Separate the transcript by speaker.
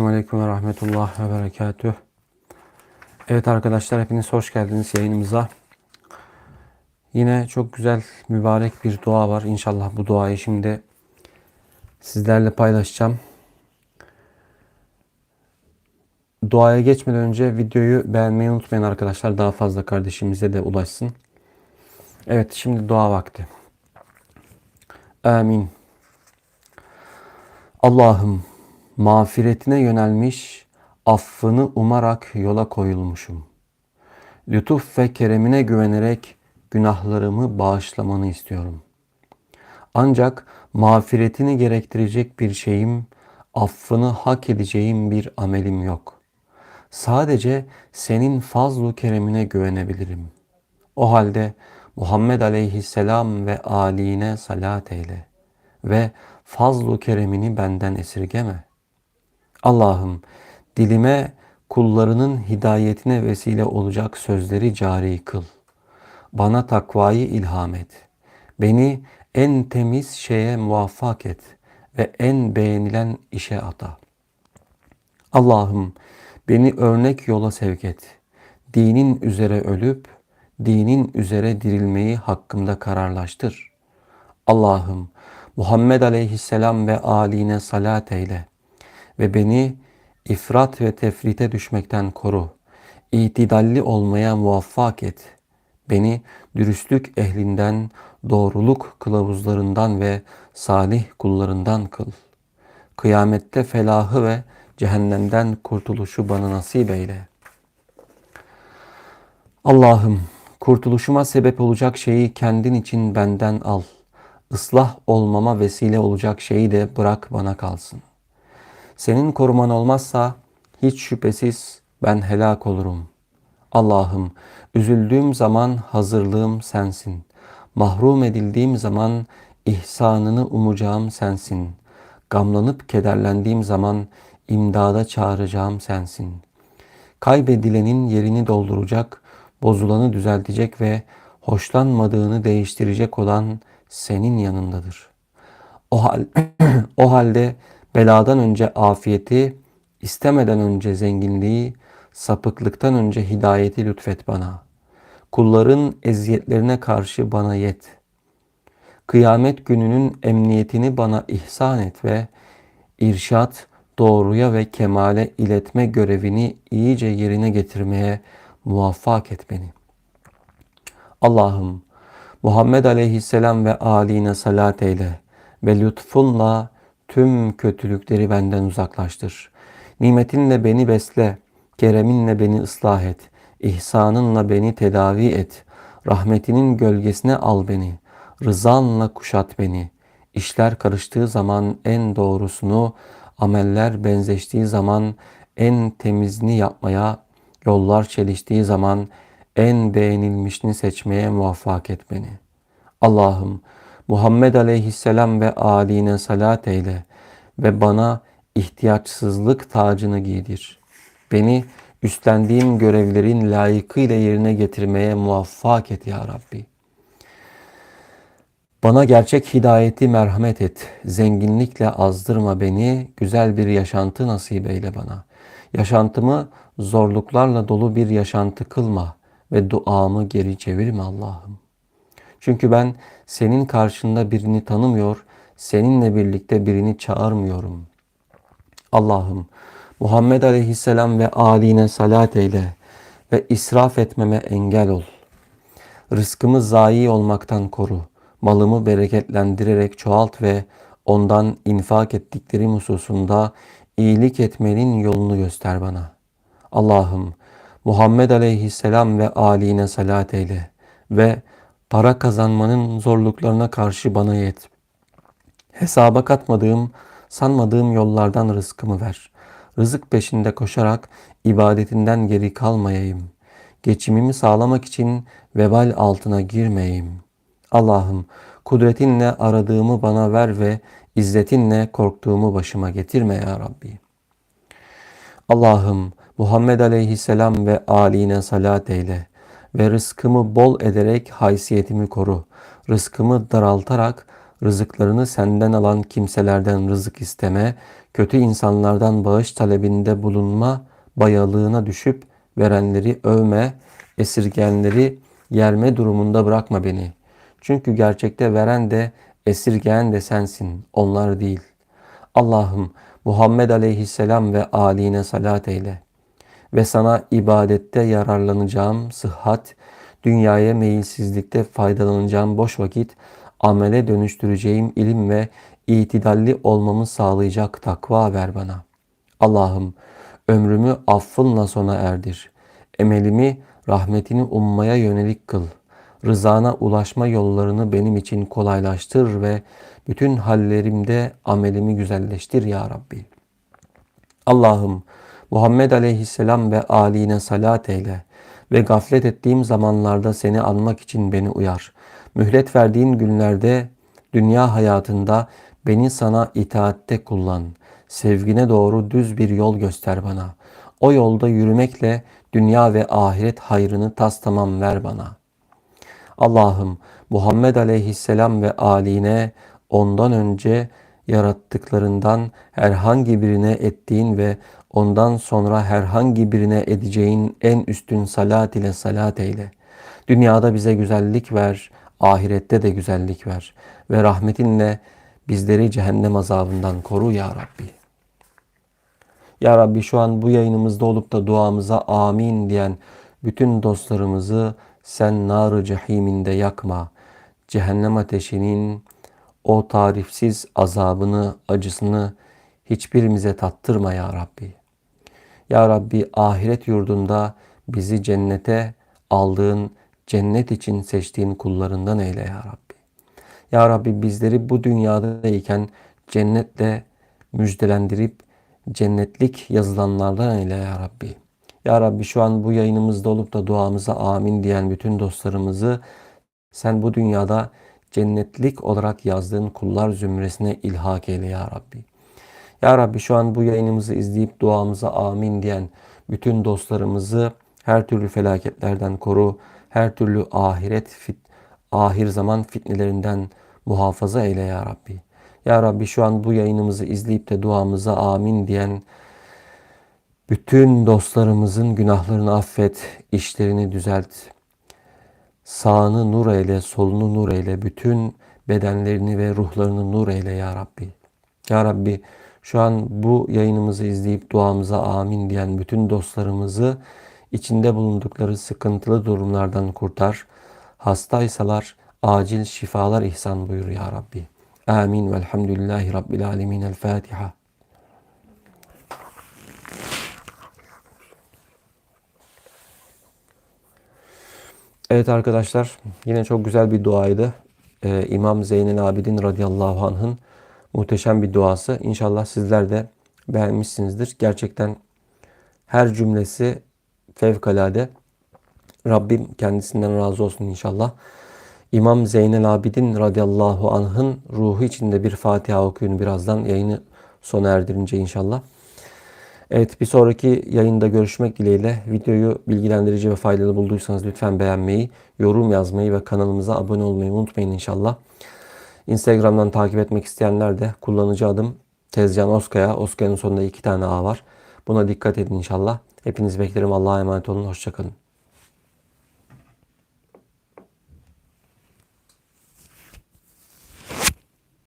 Speaker 1: Esselamu Aleyküm ve Rahmetullah ve Berekatüh. Evet arkadaşlar hepiniz hoş geldiniz yayınımıza. Yine çok güzel mübarek bir dua var. İnşallah bu duayı şimdi sizlerle paylaşacağım. Duaya geçmeden önce videoyu beğenmeyi unutmayın arkadaşlar. Daha fazla kardeşimize de ulaşsın. Evet şimdi dua vakti. Amin. Allah'ım mağfiretine yönelmiş, affını umarak yola koyulmuşum. Lütuf ve keremine güvenerek günahlarımı bağışlamanı istiyorum. Ancak mağfiretini gerektirecek bir şeyim, affını hak edeceğim bir amelim yok. Sadece senin fazlu keremine güvenebilirim. O halde Muhammed aleyhisselam ve aline salat eyle ve fazlu keremini benden esirgeme. Allah'ım dilime kullarının hidayetine vesile olacak sözleri cari kıl. Bana takvayı ilham et. Beni en temiz şeye muvaffak et ve en beğenilen işe ata. Allah'ım beni örnek yola sevk et. Dinin üzere ölüp dinin üzere dirilmeyi hakkımda kararlaştır. Allah'ım Muhammed aleyhisselam ve aline salat eyle ve beni ifrat ve tefrite düşmekten koru. İtidalli olmaya muvaffak et. Beni dürüstlük ehlinden, doğruluk kılavuzlarından ve salih kullarından kıl. Kıyamette felahı ve cehennemden kurtuluşu bana nasip eyle. Allah'ım kurtuluşuma sebep olacak şeyi kendin için benden al. Islah olmama vesile olacak şeyi de bırak bana kalsın. Senin koruman olmazsa hiç şüphesiz ben helak olurum. Allah'ım üzüldüğüm zaman hazırlığım sensin. Mahrum edildiğim zaman ihsanını umacağım sensin. Gamlanıp kederlendiğim zaman imdada çağıracağım sensin. Kaybedilenin yerini dolduracak, bozulanı düzeltecek ve hoşlanmadığını değiştirecek olan senin yanındadır. O, hal, o halde beladan önce afiyeti, istemeden önce zenginliği, sapıklıktan önce hidayeti lütfet bana. Kulların eziyetlerine karşı bana yet. Kıyamet gününün emniyetini bana ihsan et ve irşat, doğruya ve kemale iletme görevini iyice yerine getirmeye muvaffak et beni. Allah'ım Muhammed aleyhisselam ve aline salat eyle ve lütfunla tüm kötülükleri benden uzaklaştır. Nimetinle beni besle, kereminle beni ıslah et, ihsanınla beni tedavi et, rahmetinin gölgesine al beni, rızanla kuşat beni. İşler karıştığı zaman en doğrusunu, ameller benzeştiği zaman en temizini yapmaya, yollar çeliştiği zaman en beğenilmişini seçmeye muvaffak et beni. Allah'ım Muhammed aleyhisselam ve aline salat eyle ve bana ihtiyaçsızlık tacını giydir. Beni üstlendiğim görevlerin layıkıyla yerine getirmeye muvaffak et ya Rabbi. Bana gerçek hidayeti merhamet et. Zenginlikle azdırma beni. Güzel bir yaşantı nasip eyle bana. Yaşantımı zorluklarla dolu bir yaşantı kılma ve duamı geri çevirme Allah'ım. Çünkü ben senin karşında birini tanımıyor, seninle birlikte birini çağırmıyorum. Allah'ım Muhammed Aleyhisselam ve aline salat eyle ve israf etmeme engel ol. Rızkımı zayi olmaktan koru. Malımı bereketlendirerek çoğalt ve ondan infak ettiklerim hususunda iyilik etmenin yolunu göster bana. Allah'ım Muhammed Aleyhisselam ve aline salat eyle ve para kazanmanın zorluklarına karşı bana yet. Hesaba katmadığım, sanmadığım yollardan rızkımı ver. Rızık peşinde koşarak ibadetinden geri kalmayayım. Geçimimi sağlamak için vebal altına girmeyeyim. Allah'ım kudretinle aradığımı bana ver ve izzetinle korktuğumu başıma getirme ya Rabbi. Allah'ım Muhammed aleyhisselam ve aline salat eyle ve rızkımı bol ederek haysiyetimi koru. Rızkımı daraltarak Rızıklarını senden alan kimselerden rızık isteme, kötü insanlardan bağış talebinde bulunma, bayalığına düşüp verenleri övme, esirgeyenleri yerme durumunda bırakma beni. Çünkü gerçekte veren de esirgeyen de sensin, onlar değil. Allah'ım Muhammed aleyhisselam ve âline salat eyle. Ve sana ibadette yararlanacağım sıhhat, dünyaya meyilsizlikte faydalanacağım boş vakit, amele dönüştüreceğim ilim ve itidalli olmamı sağlayacak takva ver bana. Allah'ım ömrümü affınla sona erdir. Emelimi rahmetini ummaya yönelik kıl. Rızana ulaşma yollarını benim için kolaylaştır ve bütün hallerimde amelimi güzelleştir ya Rabbi. Allah'ım Muhammed aleyhisselam ve âline salat eyle ve gaflet ettiğim zamanlarda seni anmak için beni uyar. Mühlet verdiğin günlerde dünya hayatında beni sana itaatte kullan. Sevgine doğru düz bir yol göster bana. O yolda yürümekle dünya ve ahiret hayrını tas tamam ver bana. Allah'ım Muhammed aleyhisselam ve aline ondan önce yarattıklarından herhangi birine ettiğin ve ondan sonra herhangi birine edeceğin en üstün salat ile salat eyle. Dünyada bize güzellik ver, ahirette de güzellik ver ve rahmetinle bizleri cehennem azabından koru ya Rabbi. Ya Rabbi şu an bu yayınımızda olup da duamıza amin diyen bütün dostlarımızı sen nar-ı cehiminde yakma. Cehennem ateşinin o tarifsiz azabını, acısını hiçbirimize tattırma ya Rabbi. Ya Rabbi ahiret yurdunda bizi cennete aldığın, cennet için seçtiğin kullarından eyle ya Rabbi. Ya Rabbi bizleri bu dünyadayken cennetle müjdelendirip cennetlik yazılanlardan eyle ya Rabbi. Ya Rabbi şu an bu yayınımızda olup da duamıza amin diyen bütün dostlarımızı sen bu dünyada cennetlik olarak yazdığın kullar zümresine ilhak eyle ya Rabbi. Ya Rabbi şu an bu yayınımızı izleyip duamıza amin diyen bütün dostlarımızı her türlü felaketlerden koru, her türlü ahiret fit, ahir zaman fitnelerinden muhafaza eyle ya Rabbi. Ya Rabbi şu an bu yayınımızı izleyip de duamıza amin diyen bütün dostlarımızın günahlarını affet, işlerini düzelt. Sağını nur eyle, solunu nur eyle, bütün bedenlerini ve ruhlarını nur eyle ya Rabbi. Ya Rabbi şu an bu yayınımızı izleyip duamıza amin diyen bütün dostlarımızı içinde bulundukları sıkıntılı durumlardan kurtar. Hastaysalar acil şifalar ihsan buyur ya Rabbi. Amin velhamdülillahi rabbil alemin. El Fatiha. Evet arkadaşlar yine çok güzel bir duaydı. Ee, İmam Zeynel Abidin radıyallahu anh'ın muhteşem bir duası. İnşallah sizler de beğenmişsinizdir. Gerçekten her cümlesi fevkalade. Rabbim kendisinden razı olsun inşallah. İmam Zeynel Abidin radıyallahu anh'ın ruhu içinde bir Fatiha okuyun birazdan yayını sona erdirince inşallah. Evet bir sonraki yayında görüşmek dileğiyle videoyu bilgilendirici ve faydalı bulduysanız lütfen beğenmeyi, yorum yazmayı ve kanalımıza abone olmayı unutmayın inşallah. Instagram'dan takip etmek isteyenler de kullanıcı adım Tezcan Oskaya. Oskaya'nın sonunda iki tane A var. Buna dikkat edin inşallah. Hepiniz beklerim. Allah'a emanet olun. Hoşçakalın.